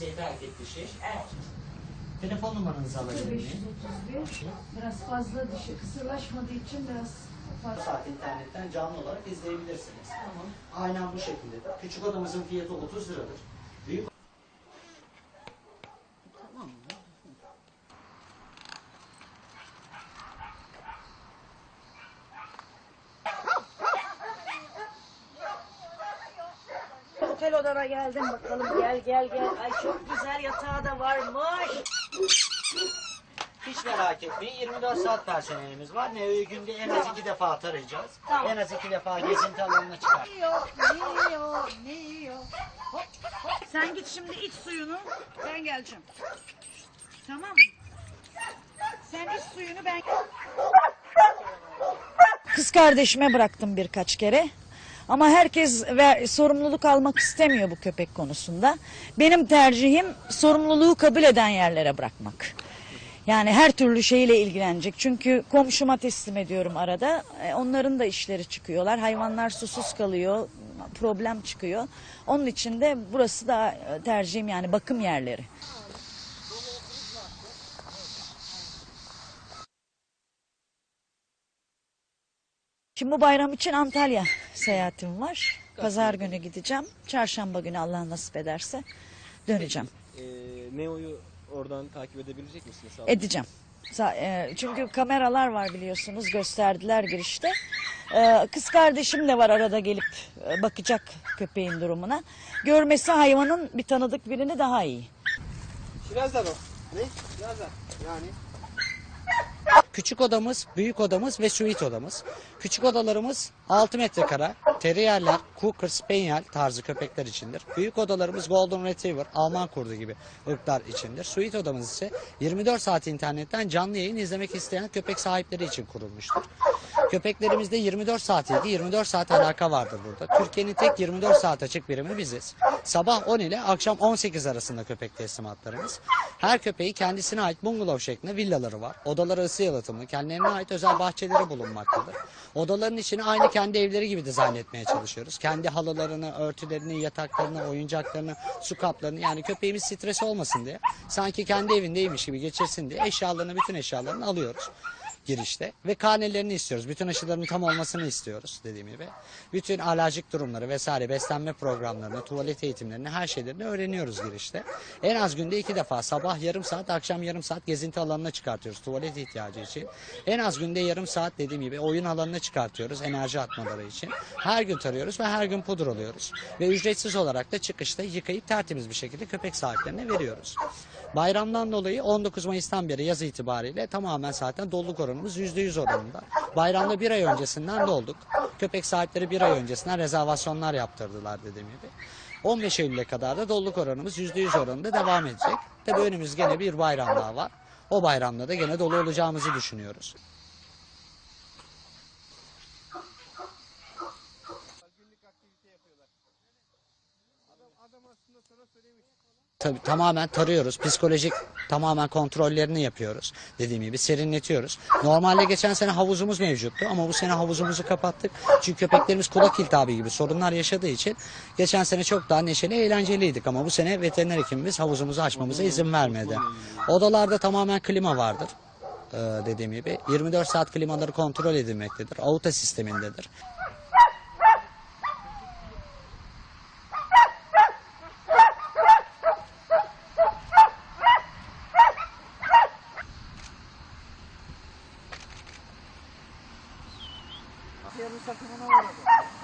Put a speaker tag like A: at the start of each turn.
A: dişi. Telefon numaranızı alabilir miyim?
B: 531. Biraz fazla dişi kısırlaşmadığı için biraz fazla.
A: saat internetten canlı olarak izleyebilirsiniz. Aynen bu şekilde. Küçük odamızın fiyatı 30 liradır.
B: Otel odana geldim bakalım gel gel gel. Ay çok güzel yatağı da varmış.
A: Hiç merak etmeyin 24 saat personelimiz var. Ne günde en az iki defa tarayacağız.
B: Tamam.
A: En az iki defa gezinti alanına çıkar.
B: yiyor, ne yiyor, ne yiyor. Hop, hop. Sen git şimdi iç suyunu, ben geleceğim. Tamam mı? Sen iç suyunu, ben... Kız kardeşime bıraktım birkaç kere. Ama herkes ve sorumluluk almak istemiyor bu köpek konusunda. Benim tercihim sorumluluğu kabul eden yerlere bırakmak. Yani her türlü şeyle ilgilenecek. Çünkü komşuma teslim ediyorum arada. E, Onların da işleri çıkıyorlar. Hayvanlar susuz kalıyor. Problem çıkıyor. Onun için de burası da tercihim yani bakım yerleri. Şimdi bu bayram için Antalya seyahatim var. Pazar günü gideceğim. Çarşamba günü Allah nasip ederse döneceğim.
C: Ee, Neo'yu oradan takip edebilecek misiniz?
B: Edeceğim. Sa- e, Çünkü kameralar var biliyorsunuz gösterdiler girişte. E, Kız kardeşim de var arada gelip e, bakacak köpeğin durumuna. Görmesi hayvanın bir tanıdık birini daha iyi.
C: Birazdan o. Ne? Birazdan. Yani.
A: Küçük odamız, büyük odamız ve suite odamız. Küçük odalarımız 6 metrekare, terrierler, Cocker Spaniel tarzı köpekler içindir. Büyük odalarımız Golden Retriever, Alman kurdu gibi ırklar içindir. Suite odamız ise 24 saat internetten canlı yayın izlemek isteyen köpek sahipleri için kurulmuştur. Köpeklerimizde 24 saat ilgi, 24 saat alaka vardır burada. Türkiye'nin tek 24 saat açık birimi biziz. Sabah 10 ile akşam 18 arasında köpek teslimatlarımız. Her köpeği kendisine ait bungalov şeklinde villaları var. Odaları ısı yalıtımlı, kendilerine ait özel bahçeleri bulunmaktadır. Odaların içini aynı kendi evleri gibi dizayn etmeye çalışıyoruz. Kendi halılarını, örtülerini, yataklarını, oyuncaklarını, su kaplarını yani köpeğimiz stres olmasın diye sanki kendi evindeymiş gibi geçirsin diye eşyalarını, bütün eşyalarını alıyoruz girişte ve karnelerini istiyoruz. Bütün aşıların tam olmasını istiyoruz dediğim gibi. Bütün alerjik durumları vesaire beslenme programlarını, tuvalet eğitimlerini her şeylerini öğreniyoruz girişte. En az günde iki defa sabah yarım saat, akşam yarım saat gezinti alanına çıkartıyoruz tuvalet ihtiyacı için. En az günde yarım saat dediğim gibi oyun alanına çıkartıyoruz enerji atmaları için. Her gün tarıyoruz ve her gün pudur alıyoruz. Ve ücretsiz olarak da çıkışta yıkayıp tertemiz bir şekilde köpek sahiplerine veriyoruz. Bayramdan dolayı 19 Mayıs'tan beri yaz itibariyle tamamen zaten doluluk oranımız %100 oranında. Bayramda bir ay öncesinden dolduk. Köpek sahipleri bir ay öncesinden rezervasyonlar yaptırdılar dediğim gibi. 15 Eylül'e kadar da doluluk oranımız %100 oranında devam edecek. Tabii önümüz gene bir bayram daha var. O bayramda da gene dolu olacağımızı düşünüyoruz. Tabii tamamen tarıyoruz. Psikolojik tamamen kontrollerini yapıyoruz. Dediğim gibi serinletiyoruz. Normalde geçen sene havuzumuz mevcuttu ama bu sene havuzumuzu kapattık. Çünkü köpeklerimiz kulak iltihabı gibi sorunlar yaşadığı için geçen sene çok daha neşeli, eğlenceliydik ama bu sene veteriner hekimimiz havuzumuzu açmamıza izin vermedi. Odalarda tamamen klima vardır. Ee, dediğim gibi 24 saat klimaları kontrol edilmektedir. Auto sistemindedir.
B: Takımına uğradı.